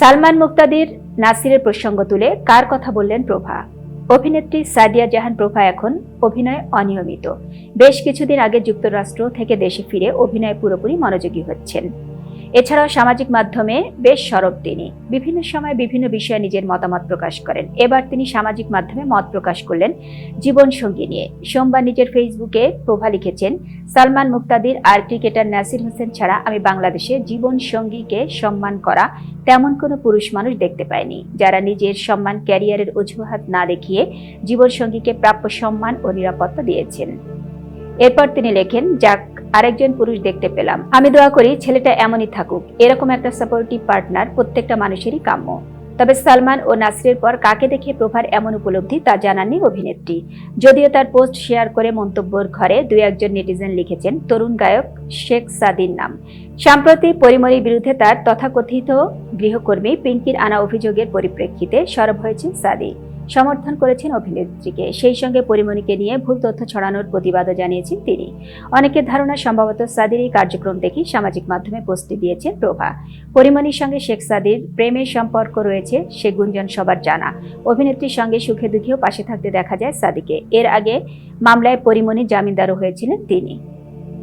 সালমান মুক্তাদির নাসিরের প্রসঙ্গ তুলে কার কথা বললেন প্রভা? অভিনেত্রী সাদিয়া জাহান প্রভা এখন অভিনয় অনিয়মিত। বেশ কিছুদিন আগে যুক্তরাষ্ট্র থেকে দেশে ফিরে অভিনয়ে পুরোপুরি মনোযোগী হচ্ছেন। এছাড়াও সামাজিক মাধ্যমে বেশ সরব তিনি। বিভিন্ন সময় বিভিন্ন বিষয়ে নিজের মতামত প্রকাশ করেন। এবার তিনি সামাজিক মাধ্যমে মত প্রকাশ করলেন জীবন সঙ্গী নিয়ে। সোমবার নিজের ফেসবুকে প্রভা লিখেছেন, সালমান মুক্তাদির আর ক্রিকেটার নাসির হোসেন ছাড়া আমি বাংলাদেশে জীবন সঙ্গীকে সম্মান করা তেমন কোনো পুরুষ মানুষ দেখতে পায়নি যারা নিজের সম্মান ক্যারিয়ারের অজুহাত না দেখিয়ে জীবনসঙ্গীকে প্রাপ্য সম্মান ও নিরাপত্তা দিয়েছেন। এরপর তিনি লেখেন, যাক আরেকজন পুরুষ দেখতে পেলাম। আমি দোয়া করি ছেলেটা এমনই থাকুক। এরকম একটা সাপোর্টিভ পার্টনার প্রত্যেকটা মানুষেরই কাম্য। তবে সালমান ও নাসরির পর কাকে দেখে প্রভার এমন উপলব্ধি তা জানাননি অভিনেত্রী। যদিও তার পোস্ট শেয়ার করে মন্তব্যর ঘরে দুই একজন নেটিজেন লিখেছেন, তরুণ গায়ক শেখ সাদির নাম। সম্প্রতি পরিমরির বিরুদ্ধে তার তথাকথিত গৃহকর্মী পিঙ্কির আনা অভিযোগের পরিপ্রেক্ষিতে সরব হয়েছেন সাদি। সমর্থন করেছেন অভিনেত্রীকে। সেই সঙ্গে পরিমণিকে নিয়ে ভুল তথ্য ছড়ানোর প্রতিবাদও জানিয়েছেন তিনি। অনেকের ধারণা সম্ভবত সাদির এই কার্যক্রম দেখেই সামাজিক মাধ্যমে পোস্টটি দিয়েছেন প্রভা। পরিমণির সঙ্গে শেখ সাদির প্রেমের সম্পর্ক রয়েছে, সে গুঞ্জন সবার জানা। অভিনেত্রীর সঙ্গে সুখে দুঃখেও পাশে থাকতে দেখা যায় সাদিকে। এর আগে মামলায় পরিমণি জামিনদারও হয়েছিলেন তিনি।